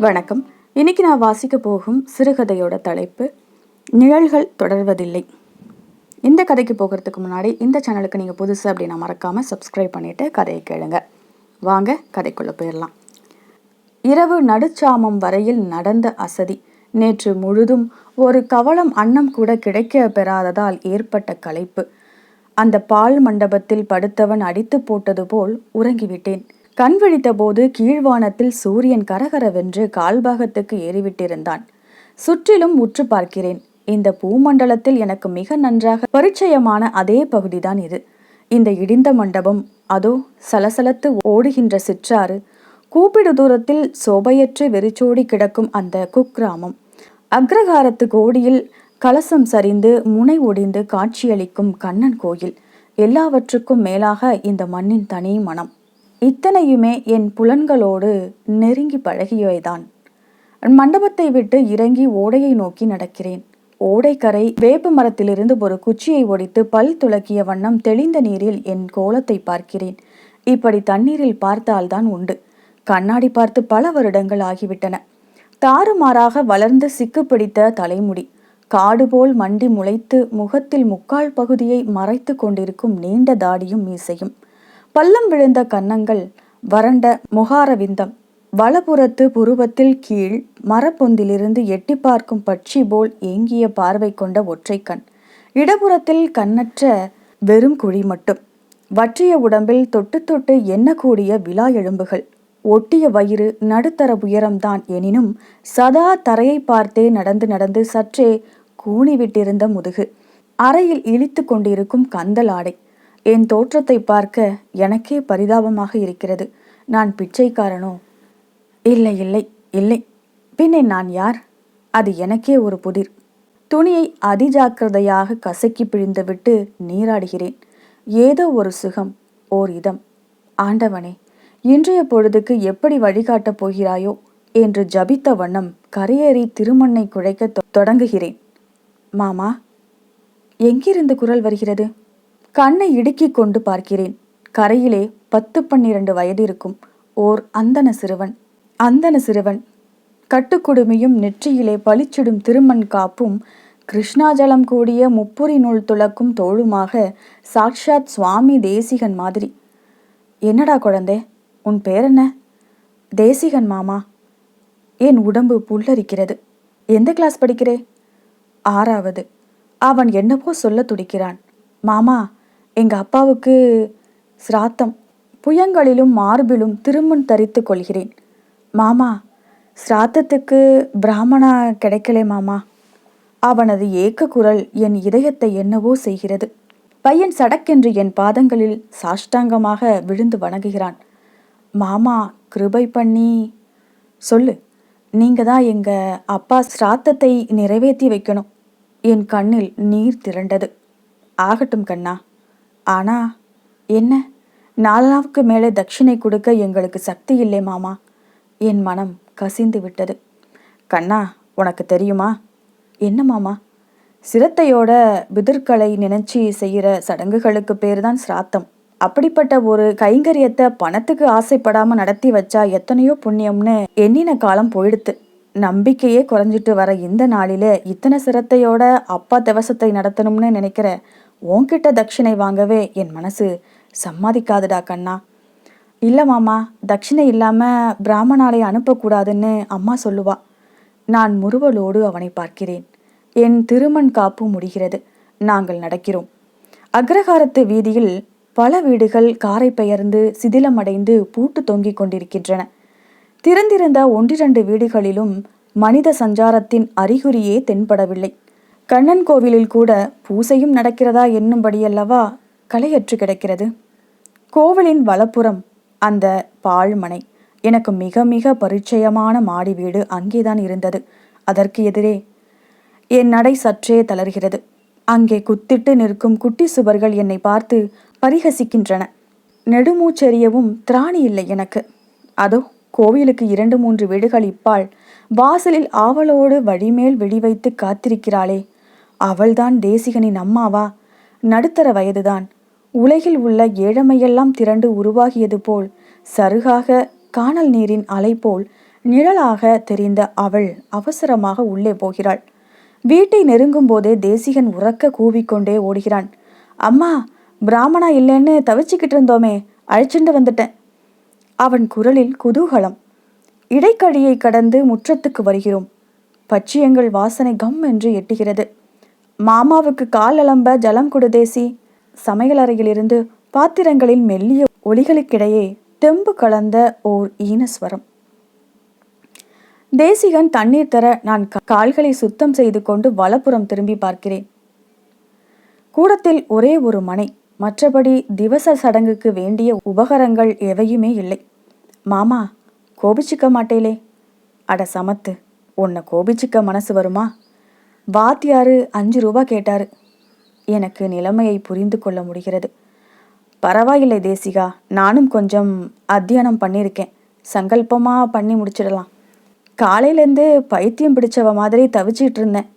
வணக்கம். இன்னைக்கு நான் வாசிக்க போகும் சிறுகதையோட தலைப்பு நிழல்கள் தொடர்வதில்லை. இந்த கதைக்கு போகிறதுக்கு முன்னாடி இந்த சேனலுக்கு நீங்கள் புதுசு அப்படின்னா மறக்காமல் சப்ஸ்கிரைப் பண்ணிவிட்டு கதையை கேளுங்க. வாங்க கதைக்குள்ளே போயிடலாம். இரவு நடுச்சாமம் வரையில் நடந்த அசதி நேற்று முழுதும் ஒரு கவலம் அன்னம் கூட கிடைக்க பெறாததால் ஏற்பட்ட களைப்பு. அந்த பால் மண்டபத்தில் படுத்தவன் அடித்து போட்டது போல் உறங்கிவிட்டேன். கண் விழித்தபோது கீழ்வானத்தில் சூரியன் கரகரவென்று கால்பாகத்துக்கு ஏறிவிட்டிருந்தான். சுற்றிலும் உற்று பார்க்கிறேன். இந்த பூமண்டலத்தில் எனக்கு மிக நன்றாக பரிச்சயமான அதே பகுதிதான் இது. இந்த இடிந்த மண்டபம் அதோ சலசலத்து ஓடுகின்ற சிற்றாறு கூப்பிடு தூரத்தில் சோபையற்று வெறிச்சோடி கிடக்கும் அந்த குக்கிராமம். அக்ரகாரத்து கோடியில் கலசம் சரிந்து முனை ஒடிந்து காட்சியளிக்கும் கண்ணன் கோயில். எல்லாவற்றுக்கும் மேலாக இந்த மண்ணின் தனி மனம். இத்தனையுமே என் புலன்களோடு நெருங்கி பழகியவைதான் மண்டபத்தை விட்டு இறங்கி ஓடையை நோக்கி நடக்கிறேன். ஓடைக்கரை வேப்ப மரத்திலிருந்து ஒரு குச்சியை ஒடித்து பல் துளக்கிய வண்ணம் தெளிந்த நீரில் என் கோலத்தை பார்க்கிறேன். இப்படி தண்ணீரில் பார்த்தால்தான் உண்டு. கண்ணாடி பார்த்து பல வருடங்கள் ஆகிவிட்டன. தாறுமாறாக வளர்ந்து சிக்கு பிடித்த தலைமுடி. காடு போல் மண்டி முளைத்து முகத்தில் முக்கால் பகுதியை மறைத்து கொண்டிருக்கும் நீண்ட தாடியும் மீசையும். பள்ளம் விழுந்த கன்னங்கள் வறண்ட முகாரவிந்தம். வலப்புறத்து புருவத்தில் கீழ் மரப்பொந்திலிருந்து எட்டி பார்க்கும் பட்சி போல் ஏங்கிய பார்வை கொண்ட ஒற்றை கண். இடப்புறத்தில் கண்ணற்ற வெறும் குழி மட்டும். வற்றிய உடம்பில் தொட்டு தொட்டு எண்ணக்கூடிய விழா எலும்புகள். ஒட்டிய வயிறு நடுத்தர உயரம்தான் எனினும் சதா தரையை பார்த்தே நடந்து நடந்து சற்றே கூணிவிட்டிருந்த முதுகு. அறையில் இழித்து கொண்டிருக்கும் கந்தல் ஆடை. என் தோற்றத்தை பார்க்க எனக்கே பரிதாபமாக இருக்கிறது. நான் பிச்சைக்காரனோ? இல்லை இல்லை இல்லை. பின்னே நான் யார்? அது எனக்கே ஒரு புதிர். துணியை அதிஜாக்கிரதையாக கசக்கி பிழிந்துவிட்டு நீராடுகிறேன். ஏதோ ஒரு சுகம் ஓர் இதம். ஆண்டவனே இன்றைய பொழுதுக்கு எப்படி வழிகாட்டப் போகிறாயோ? என்று ஜபித்த வண்ணம் கரையேறி திருமண்ணை குழைக்க தொடங்குகிறேன். மாமா எங்கிருந்து குரல் வருகிறது? கண்ணை இடுக்கிக் கொண்டு பார்க்கிறேன். கரையிலே பத்து பன்னிரண்டு வயது இருக்கும். ஓர் அந்தன சிறுவன். அந்தன சிறுவன். கட்டுக்குடுமையும் நெற்றியிலே பளிச்சிடும் திருமண் காப்பும் கிருஷ்ணாஜலம் கூடிய முப்புரி நூல் துளக்கும் தோளுமாக சாக்ஷாத் சுவாமி தேசிகன் மாதிரி. என்னடா குழந்தை? உன் பேர் என்ன தேசிகன் மாமா. என் உடம்பு புல்லரிக்கிறது. எந்த கிளாஸ் படிக்கிறே? ஆறாவது. அவன் என்னவோ சொல்ல துடிக்கிறான். மாமா எங்கள் அப்பாவுக்கு சிராத்தம். புயங்களிலும் மார்பிலும் திருமண் தரித்து கொள்கிறேன். மாமா சிராத்தத்துக்கு பிராமணா கிடைக்கலே மாமா. அவனது ஏக்க குரல் என் இதயத்தை என்னவோ செய்கிறது. பையன் சடக்கென்று என் பாதங்களில் சாஷ்டாங்கமாக விழுந்து வணங்குகிறான். மாமா கிருபை பண்ணி சொல்லு. நீங்க தான் எங்க அப்பா சிராத்தத்தை நிறைவேற்றி வைக்கணும். என் கண்ணில் நீர் திரண்டது. ஆகட்டும் கண்ணா. ஆனா என்ன? நாலாவுக்கு மேலே தட்சிணை கொடுக்க எங்களுக்கு சக்தி இல்லை மாமா. என் மனம் கசிந்து விட்டது. கண்ணா உனக்கு தெரியுமா? என்ன மாமா? சிரத்தையோட பிதிர்களை நினைச்சி செய்கிற சடங்குகளுக்கு பேர் தான் சிராத்தம். அப்படிப்பட்ட ஒரு கைங்கரியத்தை பணத்துக்கு ஆசைப்படாம நடத்தி வச்சா எத்தனையோ புண்ணியம்னு எண்ணின காலம் போயிடுத்து. நம்பிக்கையே குறைஞ்சிட்டு வர இந்த நாளில இத்தனை சிரத்தையோட அப்பா திவசத்தை நடத்தணும்னு நினைக்கிற உன்கிட்ட தட்சிணை வாங்கவே என் மனசு சம்மதிக்காதுடா கண்ணா. இல்லை மாமா தட்சிணை இல்லாமல் பிராமணாலை அனுப்பக்கூடாதுன்னு அம்மா சொல்லுவா. நான் முறுவலோடு அவனை பார்க்கிறேன். என் திருமண் காப்பு முடிகிறது. நாங்கள் நடக்கிறோம். அக்ரஹாரத்து வீதியில் பல வீடுகள் காரை பெயர்ந்து சிதிலமடைந்து பூட்டு தொங்கிக் கொண்டிருக்கின்றன. திறந்திருந்த ஒன்றிரண்டு வீடுகளிலும் மனித சஞ்சாரத்தின் அறிகுறியே தென்படவில்லை. கண்ணன் கோவிலில் கூட பூசையும் நடக்கிறதா என்னும்படியல்லவா கலையற்று கிடக்கிறது. கோவிலின் வலப்புறம் அந்த பாழ்மனை. எனக்கு மிக மிக பரிச்சயமான மாடி வீடு அங்கேதான் இருந்தது. அதற்கு எதிரே என் நடை சற்றே தளர்கிறது. அங்கே குத்திட்டு நிற்கும் குட்டி சுவர்கள் என்னை பார்த்து பரிகசிக்கின்றன. நெடுமூச்செறியவும் திராணி இல்லை எனக்கு. அதோ கோவிலுக்கு இரண்டு மூன்று வீடுகள் இப்பாள் வாசலில் ஆவலோடு வழிமேல் வெடிவைத்து காத்திருக்கிறாளே. அவள்தான் தேசிகனின் அம்மாவா? நடுத்தர வயதுதான். உலகில் உள்ள ஏழமையெல்லாம் திரண்டு உருவாகியது போல் சருகாக காணல் நீரின் அலை போல் நிழலாக தெரிந்த அவள் அவசரமாக உள்ளே போகிறாள். வீட்டை நெருங்கும் போதே தேசிகன் உறக்க கூவிக்கொண்டே ஓடுகிறான். அம்மா பிராமணா இல்லைன்னு தவிச்சுக்கிட்டு இருந்தோமே அழைச்சிட்டு வந்துட்டேன். அவன் குரலில் குதூகலம். இடைக்கடியை கடந்து முற்றத்துக்கு வருகிறோம். பச்சியங்கள் வாசனை கம் என்று எட்டுகிறது. மாமாவுக்கு கால் அலம்ப ஜலம் கொடுதேசி சமையலறையிலிருந்து பாத்திரங்களின் மெல்லிய ஒலிகளுக்கிடையே தெம்பு கலந்த ஓர் ஈனஸ்வரம் தேசிகன் தண்ணீர் தர நான் கால்களை சுத்தம் செய்து கொண்டு வலப்புறம் திரும்பி பார்க்கிறேன். கூடத்தில் ஒரே ஒரு மனை. மற்றபடி திவச சடங்குக்கு வேண்டிய உபகரங்கள் எவையுமே இல்லை. மாமா கோபிச்சுக்க மாட்டேலே. அட சமத்து உன்னை கோபிச்சுக்க மனசு வருமா? வாத்தியாரு அஞ்சு ரூபா கேட்டாரு. எனக்கு நிலைமையை புரிந்து கொள்ள முடிகிறது. பரவாயில்லை தேசிகா நானும் கொஞ்சம் அத்தியனம் பண்ணியிருக்கேன். சங்கல்பமாக பண்ணி முடிச்சிடலாம். காலையிலேருந்து பைத்தியம் பிடிச்சவ மாதிரி தவிச்சிட்டு இருந்தேன்.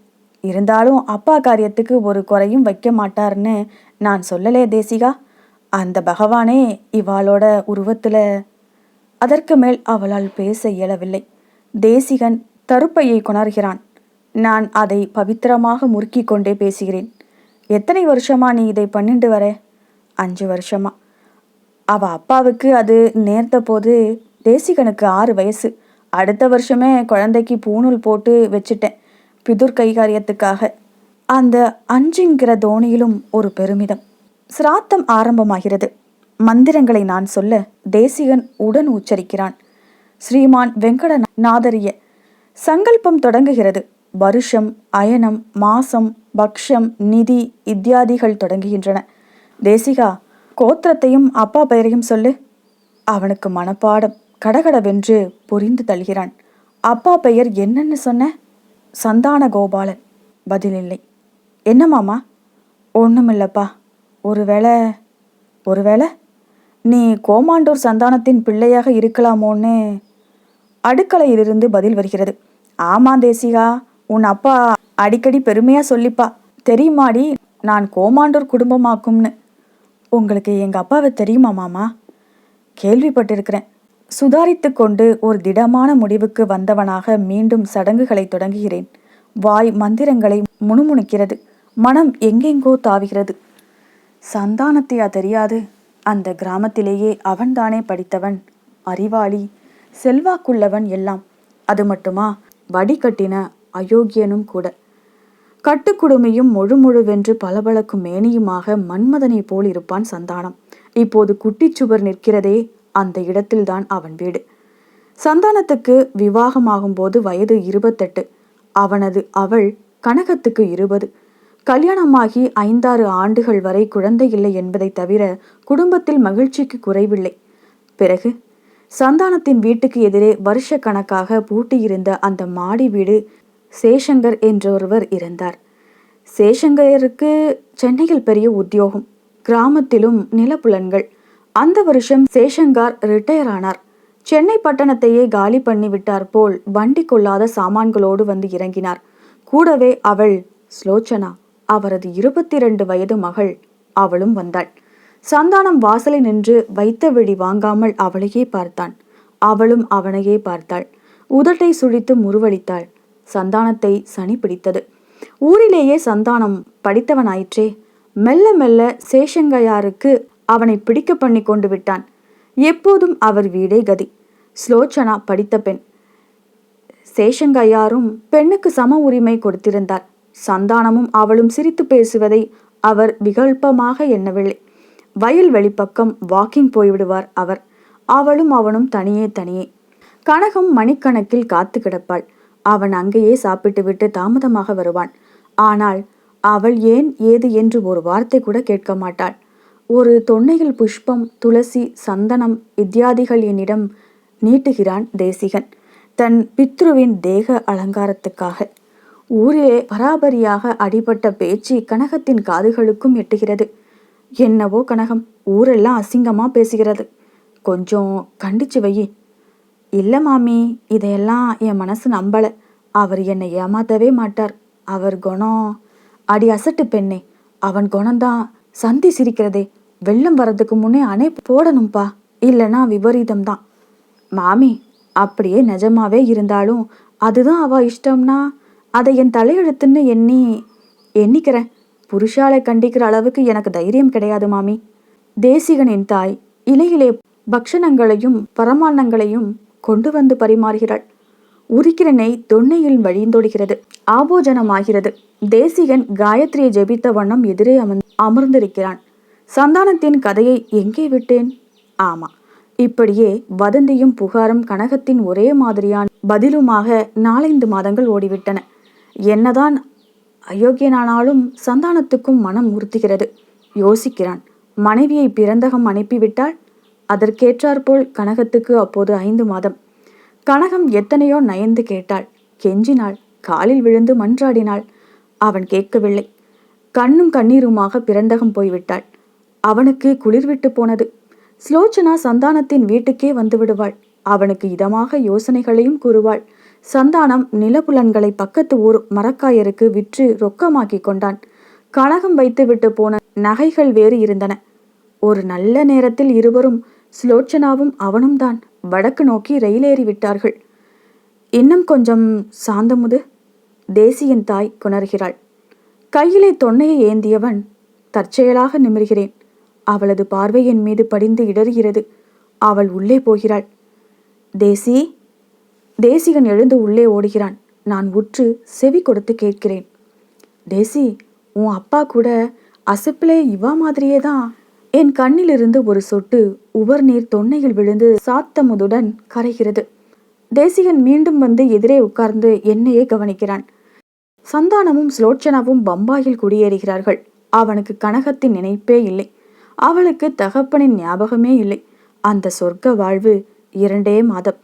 இருந்தாலும் அப்பா காரியத்துக்கு ஒரு குறையும் வைக்க மாட்டார்னு நான் சொல்லலே தேசிகா. அந்த பகவானே இவாளோட உருவத்துல அதற்கு மேல் அவளால் பேச இயலவில்லை. தேசிகன் தருப்பையை கொணர்கிறான். நான் அதை பவித்திரமாக முறுக்கி கொண்டே பேசுகிறேன். எத்தனை வருஷமா நீ இதை பண்ணிட்டு வர? அஞ்சு வருஷமா. அவ அப்பாவுக்கு அது நேர்ந்த போது தேசிகனுக்கு ஆறு வயசு. அடுத்த வருஷமே குழந்தைக்கு பூணூல் போட்டு வச்சுட்டேன். பிதுர் கைகாரியத்துக்காக. அந்த அஞ்சுங்கிற தோணியிலும் ஒரு பெருமிதம். சிராத்தம் ஆரம்பமாகிறது. மந்திரங்களை நான் சொல்ல தேசிகன் உடன் உச்சரிக்கிறான். ஸ்ரீமான் வெங்கடநாதரிய சங்கல்பம் தொடங்குகிறது. வருஷம் அயனம் மாசம் பக்ஷம் நிதி இத்தியாதிகள் தொடங்குகின்றன. தேசிகா கோத்திரத்தையும் அப்பா பெயரையும் சொல்லு. அவனுக்கு மனப்பாடம் கடகடவென்று புரிந்து தள்ளுகிறான். அப்பா பெயர் என்னன்னு சொன்ன? சந்தான கோபாலன் பதிலில்லை. என்ன மாமா? ஒண்ணுமில்லப்பா. ஒருவேளை ஒருவேளை? நீ கோமாண்டூர் சந்தானத்தின் பிள்ளையாக இருக்கலாமோன்னு அடுக்கலையிலிருந்து பதில் வருகிறது. ஆமா தேசிகா உன் அப்பா அடிக்கடி பெருமையாக சொல்லிப்பா. தெரியுமாடி நான் கோமாண்டூர் குடும்பமாக்கும்னு. உங்களுக்கு எங்கள் அப்பாவை தெரியுமா மாமா? கேள்விப்பட்டிருக்கிறேன். சுதாரித்து கொண்டு ஒரு திடமான முடிவுக்கு வந்தவனாக மீண்டும் சடங்குகளை தொடங்குகிறேன். வாய் மந்திரங்களை முணுமுணுக்கிறது. மனம் எங்கெங்கோ தாவுகிறது. சந்தானத்தையா தெரியாது. அந்த கிராமத்திலேயே அவன்தானே படித்தவன் அறிவாளி செல்வாக்குள்ளவன் எல்லாம். அது மட்டுமா? வடிகட்டின அயோக்கியனும் கூட. கட்டுக்குடுமையும் முழு முழுவென்று பளபளக்கும் மேனியுமாக மன்மதனை போல் இருப்பான் சந்தானம். இப்போது குட்டிச்சுவர் நிற்கிறதே அந்த இடத்தில்தான் அவன் வீடு. சந்தானத்துக்கு விவாகமாகும்போது வயது இருபத்தெட்டு. அவனது அவள் கனகத்துக்கு இருபது. கல்யாணமாகி ஐந்தாறு ஆண்டுகள் வரை குழந்தை இல்லை என்பதை தவிர குடும்பத்தில் மகிழ்ச்சிக்கு குறைவில்லை. பிறகு சந்தானத்தின் வீட்டுக்கு எதிரே வருஷ கணக்காக பூட்டியிருந்த அந்த மாடி வீடு சேஷங்கர் என்றொருவர் இருந்தார் சேஷங்கருக்கு சென்னையில் பெரிய உத்தியோகம். கிராமத்திலும் நிலப்புலன்கள். அந்த வருஷம் சேஷங்கார் ரிட்டையர் ஆனார் சென்னை பட்டணத்தையே காலி பண்ணி விட்டார் போல் வண்டி கொள்ளாத சாமான்களோடு வந்து இறங்கினார். கூடவே அவள் ஸ்லோச்சனா. அவரது இருபத்தி இரண்டு வயது மகள் அவளும் வந்தாள். சந்தானம் வாசலில் நின்று வைத்த வெடி வாங்காமல் அவளையே பார்த்தான். அவளும் அவனையே பார்த்தாள். உதட்டை சுழித்து முருவளித்தாள் சந்தானத்தை சனி பிடித்தது. ஊரிலேயே சந்தானம் படித்தவனாயிற்றே. மெல்ல மெல்ல சேஷங்கையாருக்கு அவனை பிடிக்க பண்ணி கொண்டு விட்டான். எப்போதும் அவர் வீடே கதி. ஸ்லோச்சனா படித்த பெண். சேஷங்கையாரும் பெண்ணுக்கு சம உரிமை கொடுத்திருந்தார். சந்தானமும் அவளும் சிரித்து பேசுவதை அவர் விகல்பமாக எண்ணவில்லை. வயல் வெளிப்பக்கம் வாக்கிங் போய்விடுவார் அவர். அவளும் அவனும் தனியே தனியே. கனகம் மணிக்கணக்கில் காத்து கிடப்பாள். அவன் அங்கேயே சாப்பிட்டுவிட்டு தாமதமாக வருவான். ஆனால் அவள் ஏன் ஏது என்று ஒரு வார்த்தை கூட கேட்க மாட்டாள். ஒரு தொன்னையில் புஷ்பம் துளசி சந்தனம் இத்தியாதிகள் என்னிடம் நீட்டுகிறான் தேசிகன். தன் பித்ருவின் தேக அலங்காரத்துக்காக. ஊரிலே பராபரியாக அடிபட்ட பேச்சு கனகத்தின் காதுகளுக்கும் எட்டுகிறது. என்னவோ கனகம் ஊரெல்லாம் அசிங்கமா பேசுகிறது. கொஞ்சம் கண்டிச்சு வையி. இல்ல மாமி இதையெல்லாம் என் மனசு நம்பல. அவர் என்னை ஏமாத்தவே மாட்டார். அவர் குணம். அடி அசட்டு பெண்ணே அவன் குணம்தான். சந்தி சிரிக்கிறதே வெள்ளம் வர்றதுக்கு முன்னே அணை போடணும்பா. இல்லைன்னா விபரீதம் தான் மாமி அப்படியே நிஜமாவே இருந்தாலும் அதுதான் அவ இஷ்டம்னா அதை என் தலையெழுத்துன்னு எண்ணி எண்ணிக்கிறேன். புருஷாலை கண்டிக்கிற அளவுக்கு எனக்கு தைரியம் கிடையாது மாமி. தேசிகனின் தாய் இலையிலே பக்ஷணங்களையும் பரமாண்ணங்களையும் கொண்டு வந்து பரிமாறுகிறாள். உரிக்கிற நெய் தொன்னையில் வழிந்தோடுகிறது. ஆபோஜனமாகிறது. தேசிகன் காயத்ரியை ஜெபித்த வண்ணம் எதிரே அமர் அமர்ந்திருக்கிறான். சந்தானத்தின் கதையை எங்கே விட்டேன்? ஆமா. இப்படியே வதந்தியும் புகாரும் கனகத்தின் ஒரே மாதிரியான பதிலுமாக நாலைந்து மாதங்கள் ஓடிவிட்டன. என்னதான் அயோக்கியனானாலும் சந்தானத்துக்கும் மனம் உறுத்துகிறது. யோசிக்கிறான். மனைவியை பிறந்தகம் அனுப்பிவிட்டால் அதற்கேற்றாற்போல் கனகத்துக்கு அப்போது ஐந்து மாதம். கனகம் எத்தனையோ நயந்து கேட்டாள். கெஞ்சினாள். காலில் விழுந்து மன்றாடினாள். அவன் கேட்கவில்லை. கண்ணும் கண்ணீருமாக பிறந்தகம் போய்விட்டாள். அவனுக்கு குளிர்விட்டு போனது. ஸ்லோச்சனா சந்தானத்தின் வீட்டுக்கே வந்து விடுவாள். அவனுக்கு இதமாக யோசனைகளையும் கூறுவாள். சந்தானம் நிலப்புலன்களை பக்கத்து ஊர் மரக்காயருக்கு விற்று ரொக்கமாக்கி கொண்டான். கனகம் வைத்து விட்டு போன நகைகள் வேறு இருந்தன. ஒரு நல்ல நேரத்தில் இருவரும் ஸ்லோச்சனாவும் அவனும் தான் வடக்கு நோக்கி ரயிலேறி விட்டார்கள். இன்னும் கொஞ்சம் சாந்தமுது தேசியின் தாய் குணர்கிறாள். கையிலே தொன்னையை ஏந்தியவன் தற்செயலாக நிமிர்கிறேன். அவளது பார்வை என் மீது படிந்து இடறுகிறது. அவள் உள்ளே போகிறாள். தேசி தேசிகன் எழுந்து உள்ளே ஓடுகிறான். நான் உற்று செவி கொடுத்து கேட்கிறேன். தேசி உன் அப்பா கூட அசப்பிலே இவா மாதிரியே தான். என் கண்ணிலிருந்து ஒரு சொட்டு உவர் நீர் தொன்னையில் விழுந்து சாத்தமுதுடன் கரைகிறது. தேசிகன் மீண்டும் வந்து எதிரே உட்கார்ந்து என்னையே கவனிக்கிறான். சந்தானமும் ஸ்லோச்சனாவும் பம்பாயில் குடியேறுகிறார்கள். அவனுக்கு கனகத்தின் நினைப்பே இல்லை. அவளுக்கு தகப்பனின் ஞாபகமே இல்லை. அந்த சொர்க்க வாழ்வு இரண்டே மாதம்.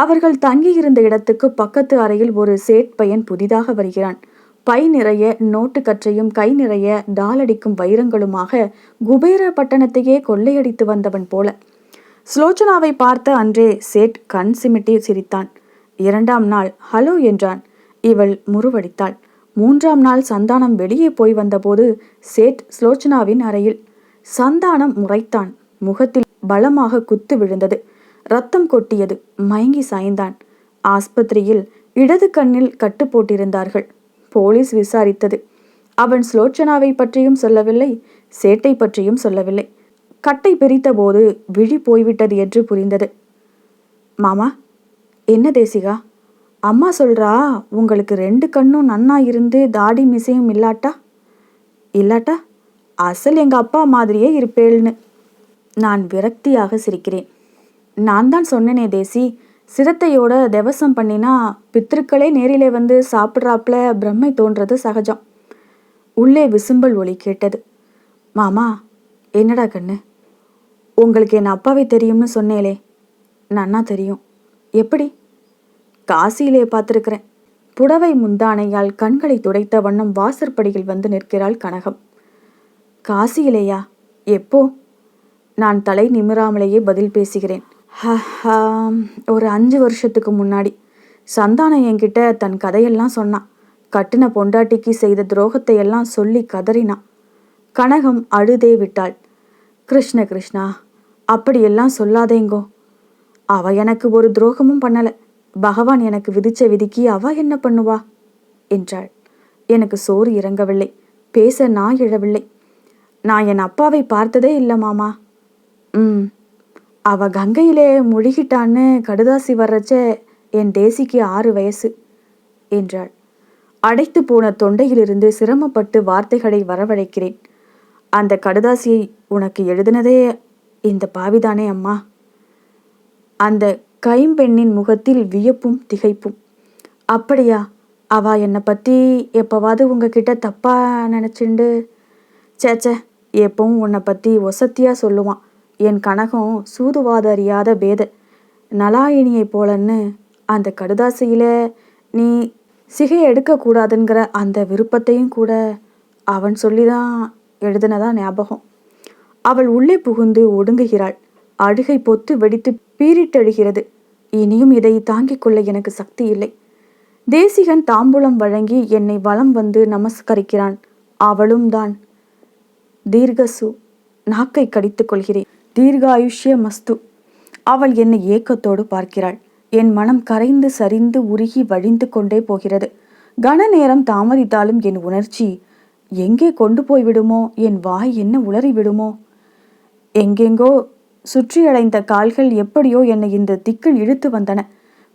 அவர்கள் தங்கியிருந்த இடத்துக்கு பக்கத்து அறையில் ஒரு சேட் பையன் புதிதாக வருகிறான். பை நிறைய நோட்டு கற்றையும் கை நிறைய டாலடிக்கும் வைரங்களுமாக குபேர பட்டணத்தையே கொள்ளையடித்து வந்தவன் போல. ஸ்லோச்சனாவை பார்த்த அன்றே சேட் கண் சிமிட்டி சிரித்தான். இரண்டாம் நாள் ஹலோ என்றான். இவள் முருவடித்தாள் மூன்றாம் நாள் சந்தானம் வெளியே போய் வந்தபோது சேட் ஸ்லோச்சனாவின் அறையில் சந்தானம் முறைத்தான். முகத்தில் பலமாக குத்து விழுந்தது. ரத்தம் கொட்டியது. மயங்கி சாய்ந்தான். ஆஸ்பத்திரியில் இடது கண்ணில் கட்டு போட்டிருந்தார்கள். போலீஸ் விசாரித்தது. அவன் ஸ்லோச்சனாவை பற்றியும் சொல்லவில்லை சேட்டை பற்றியும் சொல்லவில்லை. கட்டை பிரித்தபோது விழி போய்விட்டது என்று புரிந்தது. மாமா என்ன தேசிகா? அம்மா சொல்றா உங்களுக்கு ரெண்டு கண்ணும் நன்னா இருந்து தாடி மிசையும் இல்லாட்டா? இல்லாட்டா? அசல் எங்க அப்பா மாதிரியே இருப்பேள்னு. நான் விரக்தியாக சிரிக்கிறேன். நான் தான் சொன்னேனே தேசி. சிரத்தையோட தேவசம் பண்ணினா பித்திருக்களே நேரிலே வந்து சாப்பிட்றாப்புல பிரம்மை தோன்றது சகஜம். உள்ளே விசும்பல் ஒளி கேட்டது. மாமா என்னடா கண்ணு? உங்களுக்கு என் அப்பாவை தெரியும்னு சொன்னேலே. நன்னா தெரியும். எப்படி? காசியிலே பார்த்துருக்கிறேன். புடவை முந்தானையால் கண்களை துடைத்த வண்ணம் வாசற்படியில் வந்து நிற்கிறாள் கனகம். காசியிலேயா? எப்போ? நான் தலை நிமிராமலேயே பதில் பேசுகிறேன். ஒரு அஞ்சு வருஷத்துக்கு முன்னாடி சந்தானம் என்கிட்ட தன் கதையெல்லாம் சொன்னான். கட்டின பொண்டாட்டிக்கு செய்த துரோகத்தை எல்லாம் சொல்லி கதறினான். கனகம் அழுதே விட்டாள். கிருஷ்ண கிருஷ்ணா அப்படியெல்லாம் சொல்லாதேங்கோ. அவ எனக்கு ஒரு துரோகமும் பண்ணல. பகவான் எனக்கு விதிச்ச விதிக்கு அவ என்ன பண்ணுவா? என்றாள். எனக்கு சோறு இறங்கவில்லை. பேச நான் எழவில்லை. நான் என் அப்பாவை பார்த்ததே இல்லை மாமா. ம். அவ கங்கையிலே முழுகிட்டான்னு கடுதாசி வர்றச்ச என் தேசிக்கு ஆறு வயசு என்றாள். அடைத்து போன தொண்டையிலிருந்து சிரமப்பட்டு வார்த்தைகளை வரவழைக்கிறேன். அந்த கடுதாசியை உனக்கு எழுதினதே இந்த பாவிதானே அம்மா. அந்த கைம்பெண்ணின் முகத்தில் வியப்பும் திகைப்பும். அப்படியா அவ என்னை பற்றி எப்போவாவது உங்ககிட்ட தப்பா நினச்சிண்டு? சேச்சே எப்பவும் உன்னை பற்றி ஒசத்தியாக சொல்லுவான். என் கனகம் சூதுவாத அறியாத பேத. நலாயினியை போலன்னு அந்த கடுதாசியில் நீ சிகை எடுக்கக்கூடாதுங்கிற அந்த விருப்பத்தையும் கூட அவன் சொல்லி தான் எழுதினதா ஞாபகம். அவள் உள்ளே புகுந்து ஒடுங்குகிறாள். அழுகை பொத்து வெடித்து பீரிட்டழுகிறது இனியும் இதை தாங்கிக் கொள்ள எனக்கு சக்தி இல்லை. தேசிகன் தாம்பூலம் வழங்கி என்னை வலம் வந்து நமஸ்கரிக்கிறான். அவளும் தான் தீர்கசு நாக்கை கடித்துக் கொள்கிறேன். தீர்காயுஷ்ய மஸ்து அவள் என்னை ஏக்கத்தோடு பார்க்கிறாள். என் மனம் கரைந்து சரிந்து உருகி வழிந்து கொண்டே போகிறது. கன நேரம் தாமதித்தாலும் என் உணர்ச்சி எங்கே கொண்டு போய்விடுமோ என் வாய் என்ன உளறிவிடுமோ எங்கெங்கோ சுற்றியடைந்த கால்கள் எப்படியோ என்னை இந்த திக்கில் இழுத்து வந்தன.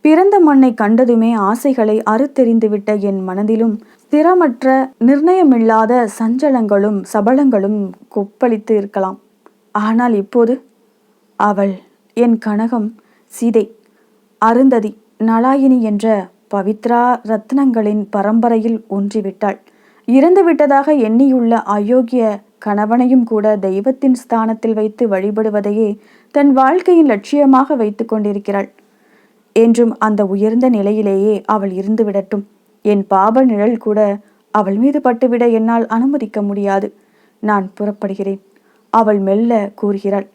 பிறந்த மண்ணை கண்டதுமே ஆசைகளை அறுத்தெறிந்துவிட்ட என் மனதிலும் ஸ்திரமற்ற நிர்ணயமில்லாத சஞ்சலங்களும் சபலங்களும் கொப்பளித்து இருக்கலாம். ஆனால் இப்போது அவள் என் கனகம் சீதை அருந்ததி நலாயினி என்ற பவித்ரா ரத்னங்களின் பரம்பரையில் ஒன்றிவிட்டாள். இறந்துவிட்டதாக எண்ணியுள்ள அயோக்கிய கணவனையும் கூட தெய்வத்தின் ஸ்தானத்தில் வைத்து வழிபடுவதையே தன் வாழ்க்கையின் லட்சியமாக வைத்து கொண்டிருக்கிறாள். என்றும் அந்த உயர்ந்த நிலையிலேயே அவள் இருந்து விடட்டும். என் பாப நிழல் கூட அவள் மீது பட்டுவிட என்னால் அனுமதிக்க முடியாது. நான் புறப்படுகிறேன். அவள் மெல்ல கூறுகிறாள்.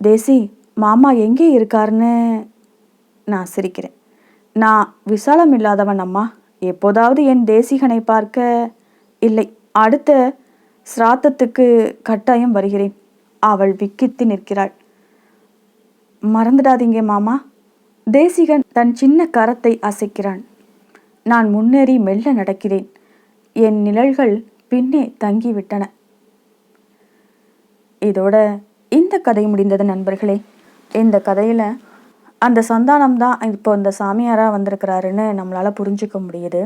தேசி மாமா எங்கே இருக்காருன்னு நான் சிரிக்கிறேன். நான் விசாலம் இல்லாதவன் அம்மா. எப்போதாவது என் தேசிகனை பார்க்க இல்லை. அடுத்த சிராத்தத்துக்கு கட்டாயம் வருகிறேன். அவள் விக்கித்து நிற்கிறாள். மறந்துடாதீங்க மாமா. தேசிகன் தன் சின்ன கரத்தை அசைக்கிறான். நான் முன்னேறி மெல்ல நடக்கிறேன். என் நிழல்கள் பின்னே தங்கிவிட்டன. இதோட இந்த கதை முடிந்தது நண்பர்களே. இந்த கதையில் அந்த சந்தானம் தான் இப்போ இந்த சாமியாராக வந்திருக்கிறாருன்னு நம்மளால் புரிஞ்சுக்க முடியுது.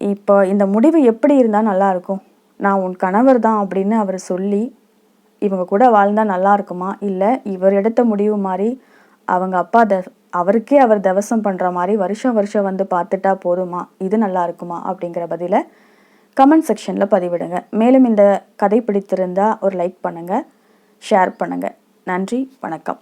இப்போ இந்த முடிவு எப்படி இருந்தால் நல்லாயிருக்கும் நான் உன் கணவர் தான் அப்படின்னு அவர் சொல்லி இவங்க கூட வாழ்ந்தால் நல்லா இருக்குமா? இல்லை இவர் எடுத்த முடிவு மாதிரி அவங்க அப்பா த அவருக்கே அவர் தவசம் பண்ணுற மாதிரி வருஷம் வருஷம் வந்து பார்த்துட்டா போதுமா? இது நல்லா இருக்குமா? அப்படிங்கிற பதிலை கமெண்ட் செக்ஷனில் பதிவிடுங்க. மேலும் இந்த கதை பிடித்திருந்தால் ஒரு லைக் பண்ணுங்கள் ஷேர் பண்ணுங்கள் நன்றி வணக்கம்.